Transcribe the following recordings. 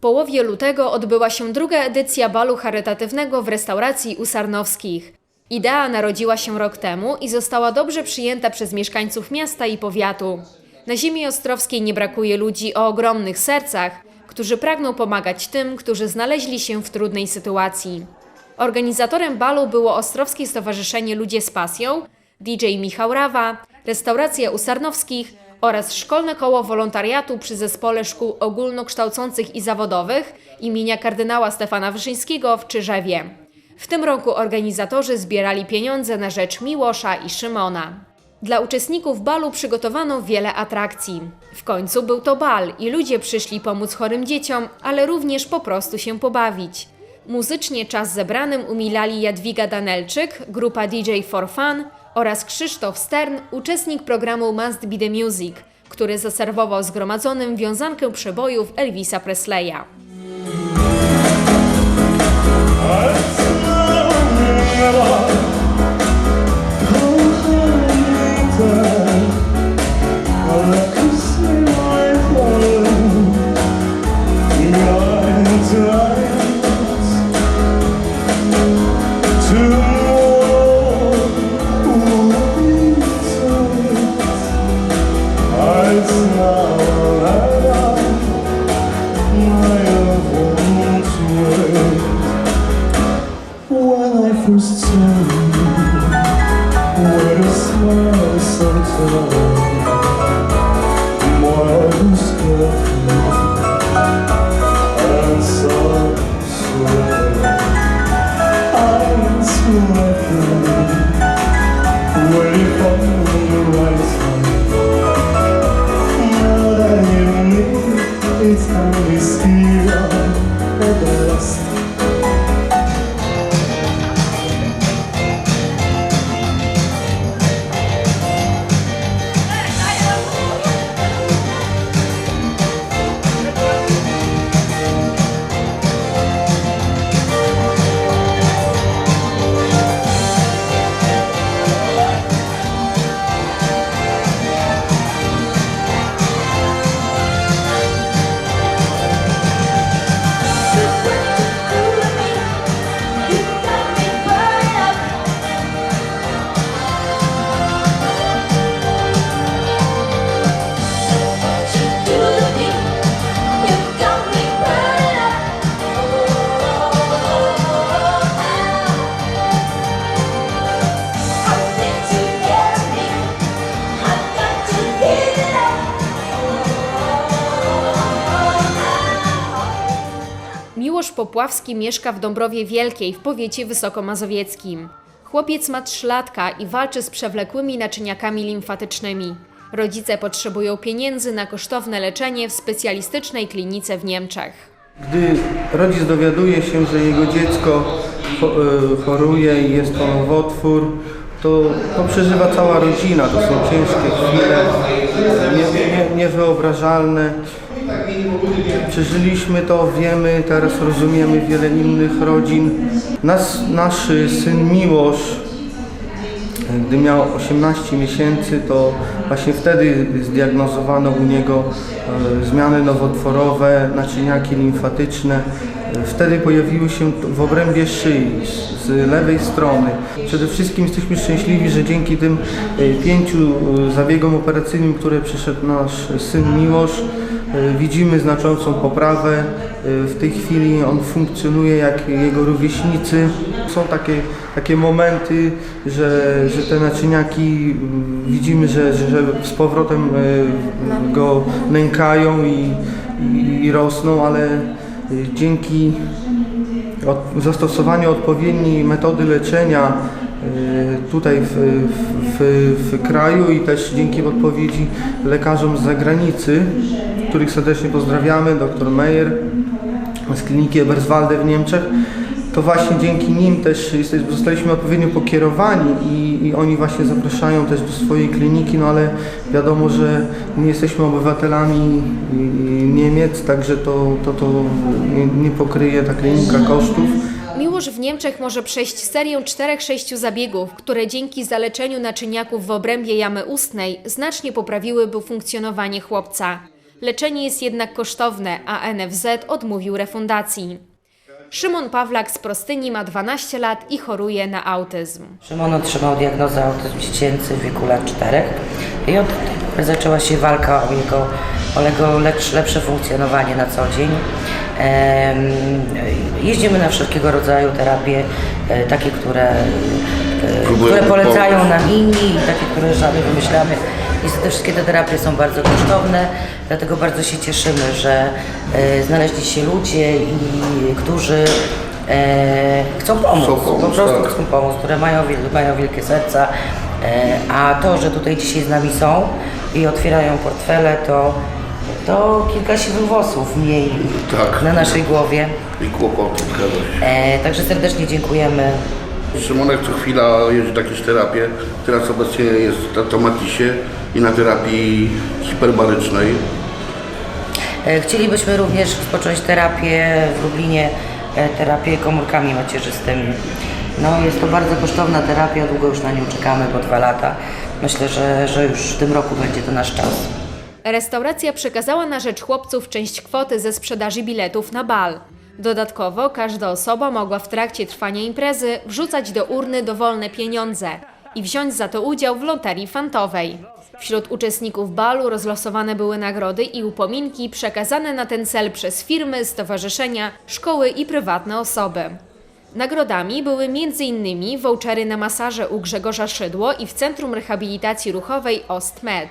połowie lutego odbyła się druga edycja balu charytatywnego w restauracji u Sarnowskich. Idea narodziła się rok temu i została dobrze przyjęta przez mieszkańców miasta i powiatu. Na ziemi ostrowskiej nie brakuje ludzi o ogromnych sercach, którzy pragną pomagać tym, którzy znaleźli się w trudnej sytuacji. Organizatorem balu było Ostrowskie Stowarzyszenie Ludzie z Pasją, DJ Michał Rawa, restauracja u Sarnowskich oraz Szkolne Koło Wolontariatu przy Zespole Szkół Ogólnokształcących i Zawodowych imienia kardynała Stefana Wyszyńskiego w Czyżewie. W tym roku organizatorzy zbierali pieniądze na rzecz Miłosza i Szymona. Dla uczestników balu przygotowano wiele atrakcji. W końcu był to bal i ludzie przyszli pomóc chorym dzieciom, ale również po prostu się pobawić. Muzycznie czas zebranym umilali Jadwiga Danelczyk, grupa DJ for Fun oraz Krzysztof Stern, uczestnik programu Must Be The Music, który zaserwował zgromadzonym wiązankę przebojów Elvisa Presleya. So. Popławski mieszka w Dąbrowie Wielkiej w powiecie wysokomazowieckim. Chłopiec ma trzylatka i walczy z przewlekłymi naczyniakami limfatycznymi. Rodzice potrzebują pieniędzy na kosztowne leczenie w specjalistycznej klinice w Niemczech. Gdy rodzic dowiaduje się, że jego dziecko e, choruje i jest to nowotwór, to, to przeżywa cała rodzina. To są ciężkie chwile, nie, nie, niewyobrażalne. Przeżyliśmy to, wiemy, teraz rozumiemy wiele innych rodzin. Nas, nasz syn Miłosz gdy miał 18 miesięcy, to właśnie wtedy zdiagnozowano u niego e, zmiany nowotworowe, naczyniaki limfatyczne. Wtedy pojawiły się w obrębie szyi, z, lewej strony. Przede wszystkim jesteśmy szczęśliwi, że dzięki tym e, pięciu e, zabiegom operacyjnym, które przeszedł nasz syn Miłosz, widzimy znaczącą poprawę. E, W tej chwili on funkcjonuje jak jego rówieśnicy. Są takie, takie momenty, że, że te naczyniaki mm, widzimy, że, że, z powrotem e, go nękają i, i, rosną, ale e, dzięki zastosowaniu odpowiedniej metody leczenia e, tutaj w, w, w kraju i też dzięki odpowiedzi lekarzom z zagranicy, których serdecznie pozdrawiamy, dr Meyer z kliniki Eberswalde w Niemczech, to właśnie dzięki nim też zostaliśmy odpowiednio pokierowani i, i oni właśnie zapraszają też do swojej kliniki, no ale wiadomo, że nie jesteśmy obywatelami Niemiec, także to, to, to nie, nie pokryje ta klinika kosztów. Miłosz w Niemczech może przejść serię 4-6 zabiegów, które dzięki zaleczeniu naczyniaków w obrębie jamy ustnej znacznie poprawiłyby funkcjonowanie chłopca. Leczenie jest jednak kosztowne, a NFZ odmówił refundacji. Szymon Pawlak z Prostyni ma 12 lat i choruje na autyzm. Szymon otrzymał diagnozę autyzm dziecięcy w wieku lat 4 i od tej pory zaczęła się walka o jego, o jego lepsze, lepsze funkcjonowanie na co dzień. Jeździmy na wszelkiego rodzaju terapie, e, takie, które, e, które polecają nam inni i takie, które sami wymyślamy. Niestety wszystkie te terapie są bardzo kosztowne, dlatego bardzo się cieszymy, że e, znaleźli się ludzie, i, którzy e, chcą pomóc, Chcą pomóc, po prostu tak. chcą pomóc, które mają, wiel- mają wielkie serca, e, a to, że tutaj dzisiaj z nami są i otwierają portfele, to, to kilka siwych włosów mniej Tak. na naszej głowie. I zgadza się. E, także serdecznie dziękujemy. Szymonek co chwila jeździ na jakieś terapie. Teraz obecnie jest na tomatisie i na terapii hiperbarycznej. E, Chcielibyśmy również rozpocząć terapię w Lublinie, e, terapię komórkami macierzystymi. No, jest to bardzo kosztowna terapia, długo już na nią czekamy, bo dwa lata. Myślę, że, że już w tym roku będzie to nasz czas. Restauracja przekazała na rzecz chłopców część kwoty ze sprzedaży biletów na bal. Dodatkowo każda osoba mogła w trakcie trwania imprezy wrzucać do urny dowolne pieniądze i wziąć za to udział w loterii fantowej. Wśród uczestników balu rozlosowane były nagrody i upominki przekazane na ten cel przez firmy, stowarzyszenia, szkoły i prywatne osoby. Nagrodami były m.in. vouchery na masaże u Grzegorza Szydło i w Centrum Rehabilitacji Ruchowej OstMed,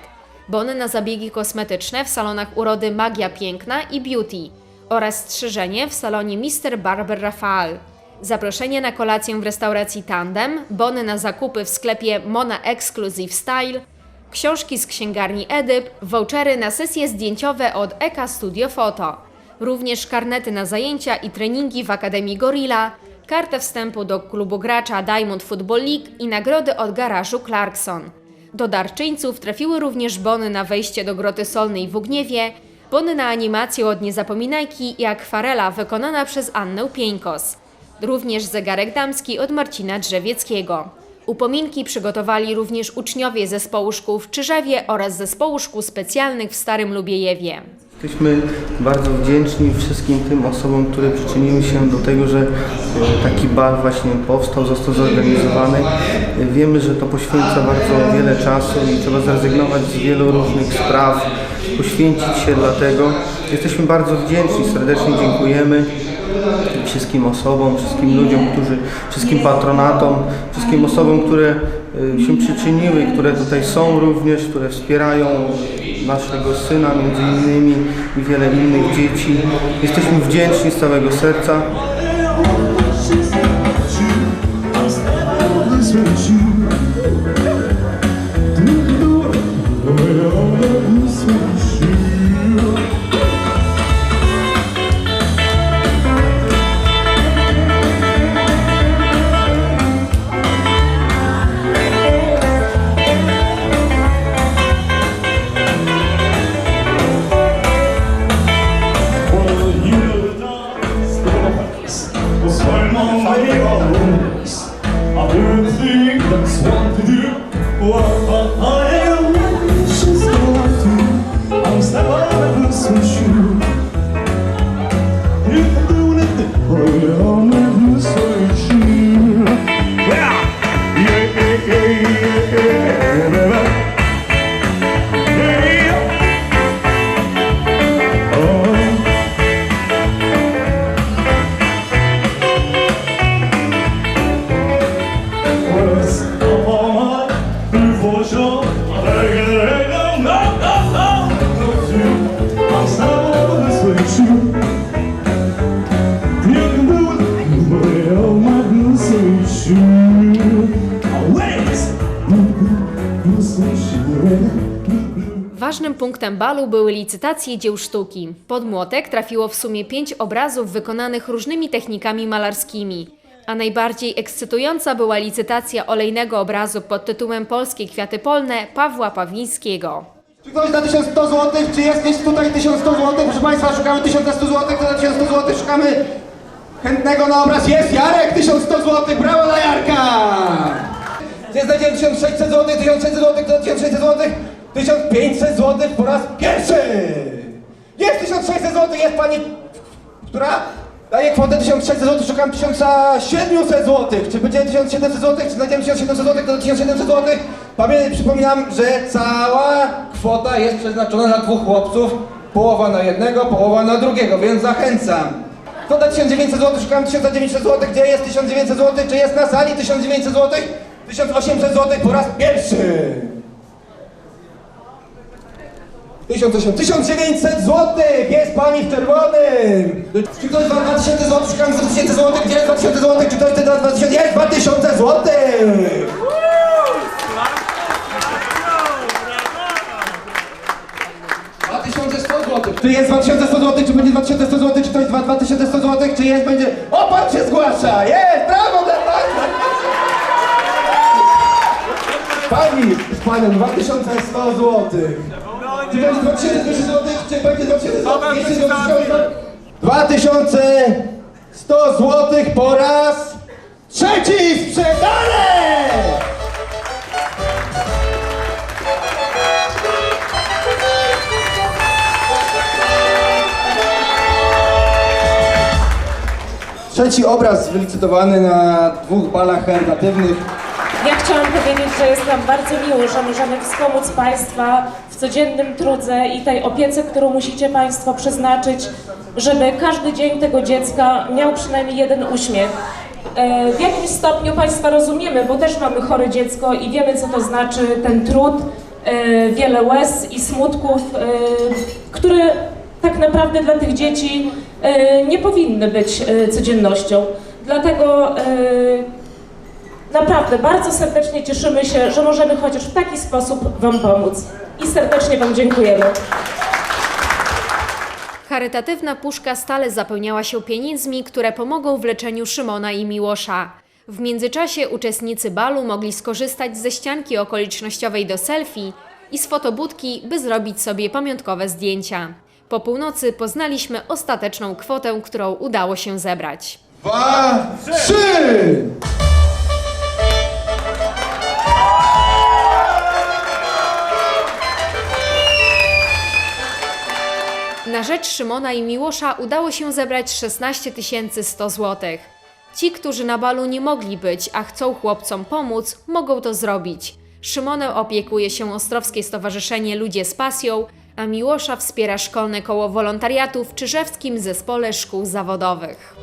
bony na zabiegi kosmetyczne w salonach urody Magia Piękna i Beauty oraz strzyżenie w salonie Mr. Barber Rafael. Zaproszenie na kolację w restauracji Tandem, bony na zakupy w sklepie Mona Exclusive Style, książki z księgarni Edyp, vouchery na sesje zdjęciowe od Eka Studio Foto, również karnety na zajęcia i treningi w Akademii Gorilla, kartę wstępu do klubu gracza Diamond Football League i nagrody od garażu Clarkson. Do darczyńców trafiły również bony na wejście do Groty Solnej w Ugniewie, bony na animację od Niezapominajki i akwarela wykonana przez Annę Pieńkos. Również zegarek damski od Marcina Drzewieckiego. Upominki przygotowali również uczniowie zespołu szkół w Czyżewie oraz zespołu szkół specjalnych w Starym Lubiejewie. Jesteśmy bardzo wdzięczni wszystkim tym osobom, które przyczyniły się do tego, że e, taki bal właśnie powstał, został zorganizowany. Wiemy, że to poświęca bardzo wiele czasu i trzeba zrezygnować z wielu różnych spraw, poświęcić się dlatego. Jesteśmy bardzo wdzięczni, serdecznie dziękujemy wszystkim osobom, wszystkim ludziom, którzy, wszystkim patronatom, wszystkim osobom, które e, się przyczyniły, które tutaj są również, które wspierają naszego syna między innymi i wiele innych dzieci. Jesteśmy wdzięczni z całego serca. Ważnym punktem balu były licytacje dzieł sztuki. Pod młotek trafiło w sumie pięć obrazów wykonanych różnymi technikami malarskimi. A najbardziej ekscytująca była licytacja olejnego obrazu pod tytułem Polskie kwiaty polne Pawła Pawlińskiego. Czy ktoś za 1100 zł? Czy jest gdzieś tutaj 1100 zł? Proszę Państwa, szukamy 1100 zł, to za 1100 zł szukamy chętnego na obraz. Jest Jarek, 1100 zł, brawo dla Jarka! Gdzie znajdziemy 1600 zł, 1600 zł, to za 1600 zł, 1500 zł po raz pierwszy! Jest 1600 zł, jest pani, która daje kwotę 1600 zł, szukam 1700 zł. Czy będzie 1700 zł, czy znajdziemy 1700 zł, to 1700 zł. Pamię, przypominam, że cała kwota jest przeznaczona na dwóch chłopców. Połowa na jednego, połowa na drugiego, więc zachęcam. Kwota 1900 zł, szukam 1900 zł. Gdzie jest 1900 zł? Czy jest na sali 1900 zł? 1800 zł po raz pierwszy. 1800, 1900 zł! Jest pani w czerwonym! Czy ktoś ma 2000 zł? Szukam 2000 zł. Gdzie jest 2000 zł? Czy ktoś chce dać 2000? Jest 2000 zł! zł. Czy jest 2100 zł? Czy będzie 2100 zł? Czy to jest 2100 zł? Czy jest, będzie... O, pan się zgłasza! Jest! Brawo dla pana! Pani z panem 2100 zł. Czy będzie 2200 zł? Czy będzie 2000 zł? 2100 zł po raz trzeci sprzedane! Trzeci obraz wylicytowany na dwóch balach charytatywnych. Ja chciałam powiedzieć, że jest nam bardzo miło, że możemy wspomóc Państwa w codziennym trudze i tej opiece, którą musicie Państwo przeznaczyć, żeby każdy dzień tego dziecka miał przynajmniej jeden uśmiech. E, W jakimś stopniu Państwa rozumiemy, bo też mamy chore dziecko i wiemy, co to znaczy ten trud, e, wiele łez i smutków, e, które tak naprawdę dla tych dzieci nie powinny być codziennością. Dlatego Naprawdę bardzo serdecznie cieszymy się, że możemy chociaż w taki sposób Wam pomóc. I serdecznie Wam dziękujemy. Charytatywna puszka stale zapełniała się pieniędzmi, które pomogą w leczeniu Szymona i Miłosza. W międzyczasie uczestnicy balu mogli skorzystać ze ścianki okolicznościowej do selfie i z fotobudki, by zrobić sobie pamiątkowe zdjęcia. Po północy poznaliśmy ostateczną kwotę, którą udało się zebrać. Dwa, trzy! Na rzecz Szymona i Miłosza udało się zebrać 16 100 zł. Ci, którzy na balu nie mogli być, a chcą chłopcom pomóc, mogą to zrobić. Szymonem opiekuje się Ostrowskie Stowarzyszenie Ludzie z Pasją, a Miłosza wspiera szkolne koło wolontariatu w Czyżewskim Zespole Szkół Zawodowych.